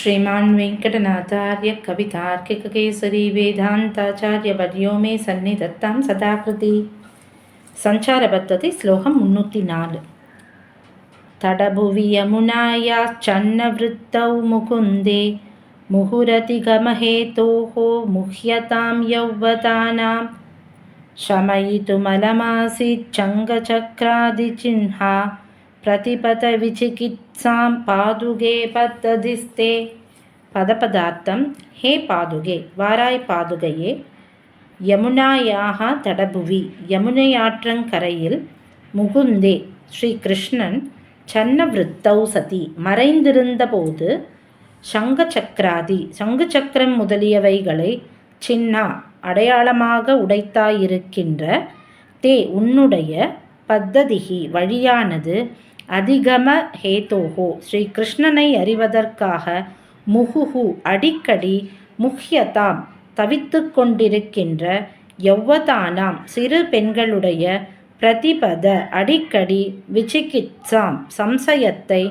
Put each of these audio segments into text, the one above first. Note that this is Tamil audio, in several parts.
श्रीमान् वेङ्कटनाथार्य कवितार्किककेसरी वेदान्ताचार्यवर्यो मे सन्निधत्तां सदाकृति सञ्चारपद्धति श्लोकं मुन्नूति नालु तडभुवि यमुनायाश्चन्नवृत्तौ मुकुन्दे मुहुरतिगमहेतोः मुह्यतां यौवतानां शमयितुमलमासीच्चङ्गचक्रादिचिह्ना प्रतिपतविचिकित्सां पादुगे पद्धतिस्ते பதபதார்த்தம் ஹே பாதுகே வாராய் பாதுகையே யமுனாயாக தடபுவி யமுனை ஆற்றங்கரையில் முகுந்தே ஸ்ரீ கிருஷ்ணன் சன்னவிருத்தௌ சதி மறைந்திருந்தபோது சங்க சக்கராதி சங்கு சக்கரம் முதலியவைகளை சின்னா அடையாளமாக உடைத்தாயிருக்கின்ற தே உன்னுடைய பத்ததிகி வழியானது அதிகம ஹேதோஹோ. ஸ்ரீ கிருஷ்ணனை அறிவதற்காக முகுஹு அடிக்கடி முக்கியதாம் தவித்து கொண்டிருக்கின்ற யௌவதானாம் சிறு பெண்களுடைய பிரதிபத அடிக்கடி விசிகித்சாம் சம்சயத்தை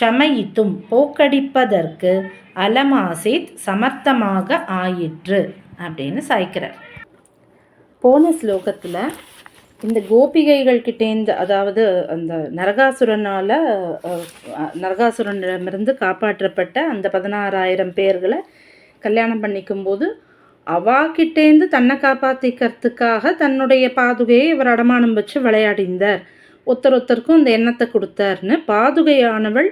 ஷமயித்தும் போக்கடிப்பதற்கு அலமாசித் சமர்த்தமாக ஆயிற்று அப்படின்னு சாய்க்கிறார். போன ஸ்லோகத்தில் இந்த கோபிகைகள் கிட்டேந்து அதாவது அந்த நரகாசுரனால் நரகாசுரனிடமிருந்து காப்பாற்றப்பட்ட அந்த பதினாறாயிரம் பேர்களை கல்யாணம் பண்ணிக்கும்போது அவாக்கிட்டேந்து தன்னை காப்பாற்றிக்கிறதுக்காக தன்னுடைய பாதுகையை இவர் அடமானம் வச்சு விளையாடிந்தார். ஒருத்தர் ஒருத்தருக்கும் இந்த எண்ணத்தை கொடுத்தாருன்னு பாதுகையானவள்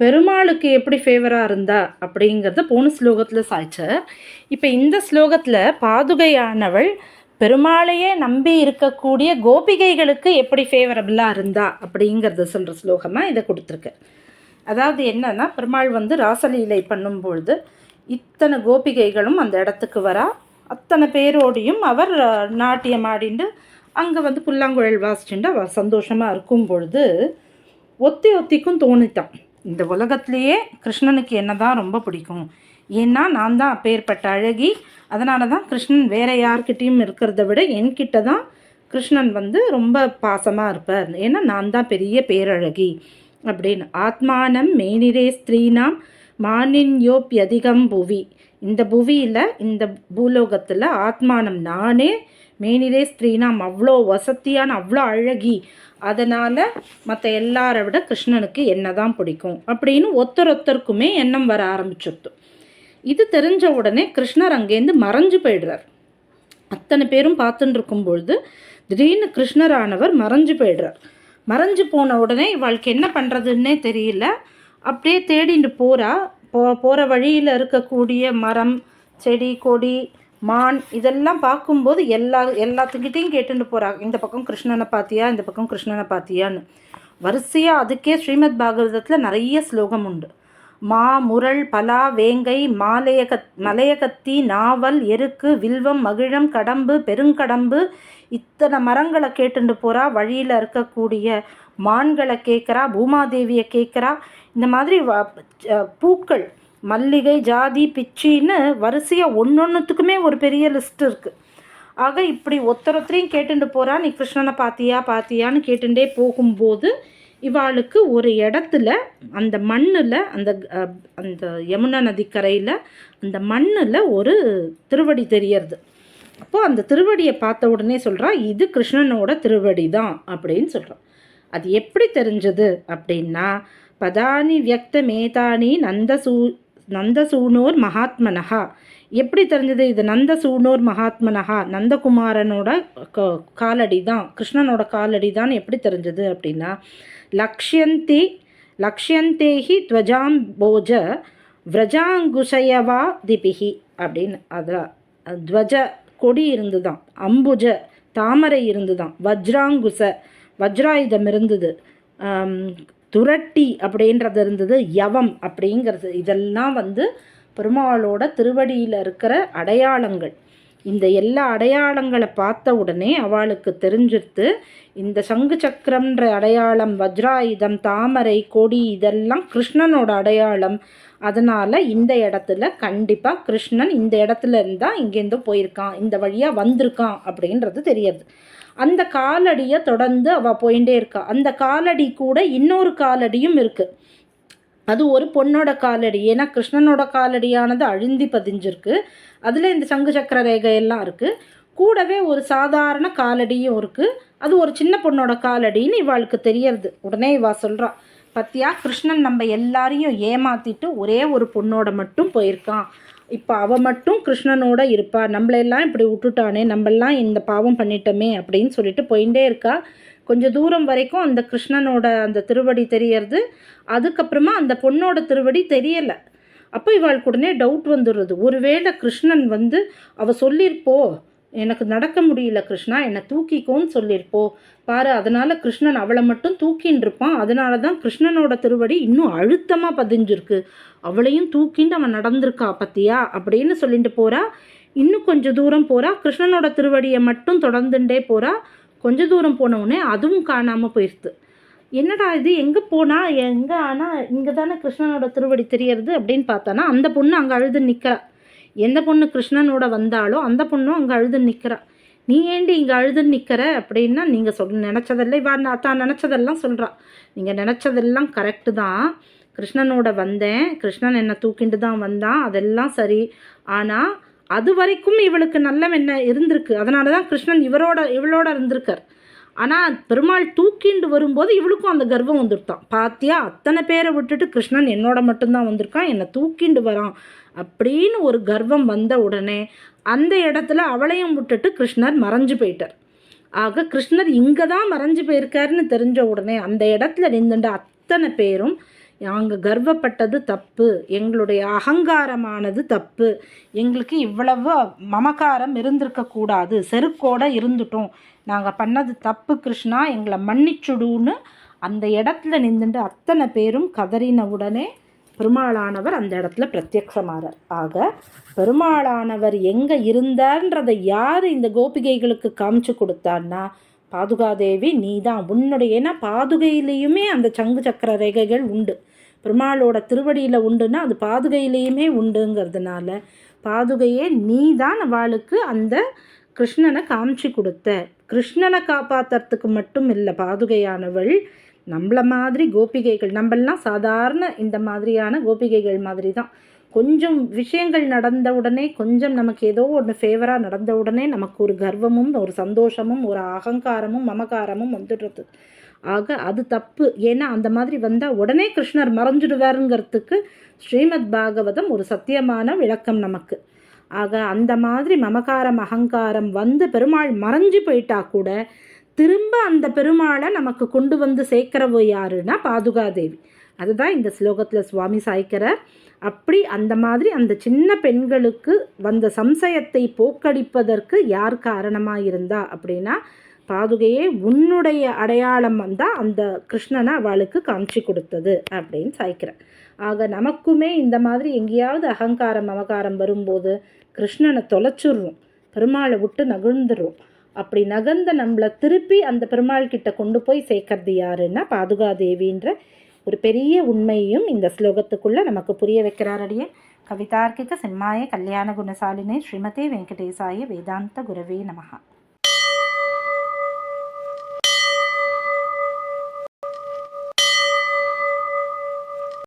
பெருமாளுக்கு எப்படி ஃபேவராக இருந்தா? அப்படிங்கிறத போன ஸ்லோகத்தில் சாய்ச்சார். இப்போ இந்த ஸ்லோகத்தில் பாதுகையானவள் பெருமாளையே நம்பி இருக்கக்கூடிய கோபிகைகளுக்கு எப்படி ஃபேவரபிளாக இருந்தா அப்படிங்கிறத சொல்கிற ஸ்லோகமாக இதை கொடுத்துருக்கு. அதாவது என்னன்னா பெருமாள் வந்து ராசலீலை பண்ணும்பொழுது இத்தனை கோபிகைகளும் அந்த இடத்துக்கு வரா. அத்தனை பேரோடையும் அவர் நாட்டியம் ஆடிண்டு அங்கே வந்து புல்லாங்குழல் வாசிச்சுட்டு அவர் சந்தோஷமாக இருக்கும் பொழுது ஒத்தி ஒத்திக்கும் தோணித்தான். இந்த உலகத்திலேயே கிருஷ்ணனுக்கு என்ன தான் ரொம்ப பிடிக்கும். ஏன்னா நான் தான் அப்பேற்பட்ட அழகி. அதனால தான் கிருஷ்ணன் வேறு யார்கிட்டையும் இருக்கிறத விட என்கிட்ட தான் கிருஷ்ணன் வந்து ரொம்ப பாசமாக இருப்பார். ஏன்னா நான் தான் பெரிய பேரழகி அப்படின்னு. ஆத்மானம் மேனிரே ஸ்திரீனாம் மானின்யோப்பியதிகம் புவி. இந்த புவியில் இந்த பூலோகத்தில் ஆத்மானம் நானே மேனிரே ஸ்திரீனாம் அவ்வளோ வசதியான அவ்வளோ அழகி. அதனால் மற்ற எல்லாரை விட கிருஷ்ணனுக்கு என்ன தான் பிடிக்கும் அப்படின்னு ஒருத்தர் ஒருத்தருக்குமே எண்ணம் வர ஆரம்பிச்சிருத்தோம் இது தெரிஞ்ச உடனே கிருஷ்ணர் அங்கேருந்து மறைஞ்சு போயிடுறார். அத்தனை பேரும் பார்த்துட்டு இருக்கும்பொழுது திடீர்னு கிருஷ்ணரானவர் மறைஞ்சு போயிடுறார். மறைஞ்சு போன உடனே இவளுக்கு என்ன பண்ணுறதுன்னே தெரியல. அப்படியே தேடிட்டு போகிறா போ போகிற வழியில் இருக்கக்கூடிய மரம் செடி கொடி மான் இதெல்லாம் பார்க்கும்போது எல்லா எல்லாத்துக்கிட்டையும் கேட்டுட்டு போகிறாங்க இந்த பக்கம் கிருஷ்ணனை பார்த்தியா? இந்த பக்கம் கிருஷ்ணனை பார்த்தியான்னு. வரிசையாக அதுக்கே ஸ்ரீமத் பாகவதத்தில் நிறைய ஸ்லோகம் உண்டு. மா முரள் பலா வேங்கை மாலையக மலையகத்தி நாவல் எருக்கு வில்வம் மகிழம் கடம்பு பெருங்கடம்பு இத்தனை மரங்களை கேட்டுட்டு போகிறா வழியில் இருக்கக்கூடிய மான்களை கேட்குறா பூமாதேவியை கேட்குறா இந்த மாதிரி பூக்கள் மல்லிகை ஜாதி பிச்சின்னு வரிசையாக ஒன்று ஒன்றுத்துக்குமே ஒரு பெரிய லிஸ்ட் இருக்குது ஆக இப்படி ஒத்தரொத்தரையும் கேட்டுட்டு போகிறா நீ கிருஷ்ணனை பார்த்தியா பார்த்தியான்னு கேட்டுட்டே போகும்போது இவாளுக்கு ஒரு இடத்துல அந்த மண்ணில் அந்த அந்த யமுனா நதிக்கரையில் அந்த மண்ணில் ஒரு திருவடி தெரியறது. அப்போது அந்த திருவடியை பார்த்த உடனே சொல்கிறா இது கிருஷ்ணனோட திருவடி தான் அப்படின்னு சொல்கிறான் அது எப்படி தெரிஞ்சது அப்படின்னா பதானி வியக்த மேதானி நந்தசூ நந்தசூனோர் மகாத்மனஹா. எப்படி தெரிஞ்சது? இது நந்தசூனோர் மகாத்மனஹா. நந்தகுமாரனோட காலடி தான் கிருஷ்ணனோட காலடி தான் எப்படி தெரிஞ்சது அப்படின்னா லக்ஷ்யந்தி லக்ஷ்யந்தேஹி துவஜாம் போஜ விரஜாங்குஷயவா திபிகி அப்படின்னு அதில் துவஜ கொடி இருந்துதான். அம்புஜ தாமரை இருந்துதான். வஜ்ராங்குச வஜ்ராயுதம் இருந்தது. துரட்டி அப்படின்றது இருந்தது யவம் அப்படிங்கிறது. இதெல்லாம் வந்து பெருமாளோட திருவடியில் இருக்கிற அடையாளங்கள். இந்த எல்லா அடையாளங்களை பார்த்த உடனே அவளுக்கு தெரிஞ்சிருத்து இந்த சங்கு சக்கரம்ன்ற அடையாளம் வஜ்ராயுதம் தாமரை கொடி இதெல்லாம் கிருஷ்ணனோட அடையாளம். அதனால் இந்த இடத்துல கண்டிப்பாக கிருஷ்ணன் இந்த இடத்துல இருந்தால் இங்கேருந்து போயிருக்கான் இந்த வழியாக வந்திருக்கான் அப்படின்றது தெரியுது அந்த காலடியை தொடர்ந்து அவள் போயிட்டே இருக்கா. அந்த காலடி கூட இன்னொரு காலடியும் இருக்குது அது ஒரு பொண்ணோட காலடி. ஏன்னா கிருஷ்ணனோட காலடியானது அழுந்தி பதிஞ்சிருக்கு. அதில் இந்த சங்கு சக்கர ரேகையெல்லாம் இருக்குது கூடவே ஒரு சாதாரண காலடியும் இருக்குது அது ஒரு சின்ன பொண்ணோட காலடின்னு இவாளுக்கு தெரியறது. உடனே இவா சொல்கிறா பத்தியா கிருஷ்ணன் நம்ம எல்லாரையும் ஏமாத்திட்டு ஒரே ஒரு பொண்ணோட மட்டும் போயிருக்கான். இப்போ அவ மட்டும் கிருஷ்ணனோட இருப்பா. நம்மளையெல்லாம் இப்படி விட்டுட்டானே. நம்மெல்லாம் இந்த பாவம் பண்ணிட்டோமே அப்படின்னு சொல்லிட்டு போயிட்டே இருக்கா. கொஞ்சம் தூரம் வரைக்கும் அந்த கிருஷ்ணனோட அந்த திருவடி தெரியறது. அதுக்கப்புறமா அந்த பொண்ணோட திருவடி தெரியலை. அப்போ இவாளுக்கு உடனே டவுட் வந்துடுறது. ஒருவேளை கிருஷ்ணன் வந்து அவள் சொல்லியிருப்போ எனக்கு நடக்க முடியல கிருஷ்ணா என்னை தூக்கிக்கோன்னு சொல்லியிருப்போ பாரு அதனால் கிருஷ்ணன் அவளை மட்டும் தூக்கின்னு இருப்பான். அதனால தான் கிருஷ்ணனோட திருவடி இன்னும் அழுத்தமாக பதிஞ்சிருக்கு. அவளையும் தூக்கின்னு அவன் நடந்திருக்கா பத்தியா? அப்படின்னு சொல்லிட்டு போகிறா இன்னும் கொஞ்சம் தூரம் போகிறா கிருஷ்ணனோட திருவடியை மட்டும் தொடர்ந்துட்டே போகிறா கொஞ்ச தூரம் போனவுடனே அதுவும் காணாமல் போயிடுது என்னடா இது? எங்கே போனால் எங்கே ஆனால் இங்கே தானே கிருஷ்ணனோட திருவடி தெரியறது அப்படின்னு பார்த்தானா அந்த பொண்ணு அங்கே அழுது நிற்கிறா எந்த பொண்ணு கிருஷ்ணனோட வந்தாலோ அந்த பொண்ணும் அங்கே அழுது நிற்கிறா நீ ஏண்டி இங்கே அழுது நிற்கிற அப்படின்னா நீங்கள் சொல் நினச்சதெல்லாம் இவா நான் தான் நினச்சதெல்லாம் சொல்கிறா நீங்கள் நினச்சதெல்லாம் கரெக்டு தான். கிருஷ்ணனோட வந்தேன். கிருஷ்ணன் என்னை தூக்கிட்டு தான் வந்தான். அதெல்லாம் சரி. ஆனால் அது வரைக்கும் இவளுக்கு நல்ல இருந்திருக்கு. அதனால தான் கிருஷ்ணன் இவரோட இவளோட இருந்திருக்கார். ஆனால் பெருமாள் தூக்கிண்டு வரும்போது இவளுக்கும் அந்த கர்வம் வந்துருத்தான். பாத்தியா அத்தனை பேரை விட்டுட்டு கிருஷ்ணன் என்னோட மட்டும்தான் வந்திருக்கான் என்னை தூக்கிண்டு வரான் அப்படின்னு ஒரு கர்வம் வந்த உடனே அந்த இடத்துல அவளையும் விட்டுட்டு கிருஷ்ணர் மறைஞ்சு போயிட்டார். ஆக கிருஷ்ணர் இங்கே தான் மறைஞ்சு போயிருக்காருன்னு தெரிஞ்ச உடனே அந்த இடத்துல நின்றுண்ட அத்தனை பேரும் நாங்கள் கர்வப்பட்டது தப்பு எங்களுடைய அகங்காரமானது தப்பு எங்களுக்கு இவ்வளவு மமகாரம் இருந்திருக்கக்கூடாது செருக்கோடு இருந்துட்டோம். நாங்கள் பண்ணது தப்பு கிருஷ்ணா எங்களை மன்னிச்சுடுன்னு அந்த இடத்துல நின்றுட்டு அத்தனை பேரும் கதறின உடனே பெருமாளானவர் அந்த இடத்துல பிரத்யக்ஷமாறார். ஆக பெருமாளானவர் எங்கே இருந்தார்ன்றதை யார் இந்த கோபிகைகளுக்கு காமிச்சு கொடுத்தான்னா பாதுகாதேவி நீ தான் உன்னுடைய ஏன்னா பாதுகையிலையுமே அந்த சங்கு சக்கர ரேகைகள் உண்டு. பெருமாளோட திருவடியில் உண்டுன்னா அது பாதுகையிலையுமே உண்டுங்கிறதுனால பாதுகையே நீ தான் அவளுக்கு அந்த கிருஷ்ணனை காமிச்சு கொடுத்த. கிருஷ்ணனை காப்பாற்றுறதுக்கு மட்டும் இல்லை பாதுகையானவள். நம்மள மாதிரி கோபிகைகள் நம்மெல்லாம் சாதாரண இந்த மாதிரியான கோபிகைகள் மாதிரி தான் கொஞ்சம் விஷயங்கள் நடந்த உடனே கொஞ்சம் நமக்கு ஏதோ ஒன்று ஃபேவராக நடந்த உடனே நமக்கு ஒரு கர்வமும் ஒரு சந்தோஷமும் ஒரு அகங்காரமும் மமகாரமும் வந்துடுறது. ஆக அது தப்பு. ஏன்னா அந்த மாதிரி வந்தால் உடனே கிருஷ்ணர் மறைஞ்சிடுவாருங்கிறதுக்கு ஸ்ரீமத் பாகவதம் ஒரு சத்தியமான விளக்கம் நமக்கு. ஆக அந்த மாதிரி மமகாரம் அகங்காரம் வந்து பெருமாள் மறைஞ்சு போயிட்டா கூட திரும்ப அந்த பெருமாளை நமக்கு கொண்டு வந்து சேர்க்கிறவோ யாருன்னா பாதுகாதேவி. அதுதான் இந்த ஸ்லோகத்தில் சுவாமி சாய்க்கிறார். அப்படி அந்த மாதிரி அந்த சின்ன பெண்களுக்கு வந்த சம்சயத்தை போக்கடிப்பதற்கு யார் காரணமாக இருந்தா அப்படின்னா பாதுகையே உன்னுடைய அடையாளம் வந்தால் அந்த கிருஷ்ணனை அவளுக்கு காமிச்சு கொடுத்தது அப்படின்னு சாய்க்கிறேன். ஆக நமக்குமே இந்த மாதிரி எங்கேயாவது அகங்காரம் மமகாரம் வரும்போது கிருஷ்ணனை தொலைச்சிடுறோம். பெருமாளை விட்டு நகர்ந்துடுறோம். அப்படி நகர்ந்த நம்மளை திருப்பி அந்த பெருமாள் கிட்ட கொண்டு போய் சேர்க்கறது யாருன்னா பாதுகாதேவின்ற ஒரு பெரிய உண்மையும் இந்த ஸ்லோகத்துக்குள்ளே நமக்கு புரிய வைக்கிறாரடியே கவிதார்க்கிக சிம்மாய கல்யாண குணசாலினே ஸ்ரீமதே வெங்கடேசாய வேதாந்த குரவே நமகா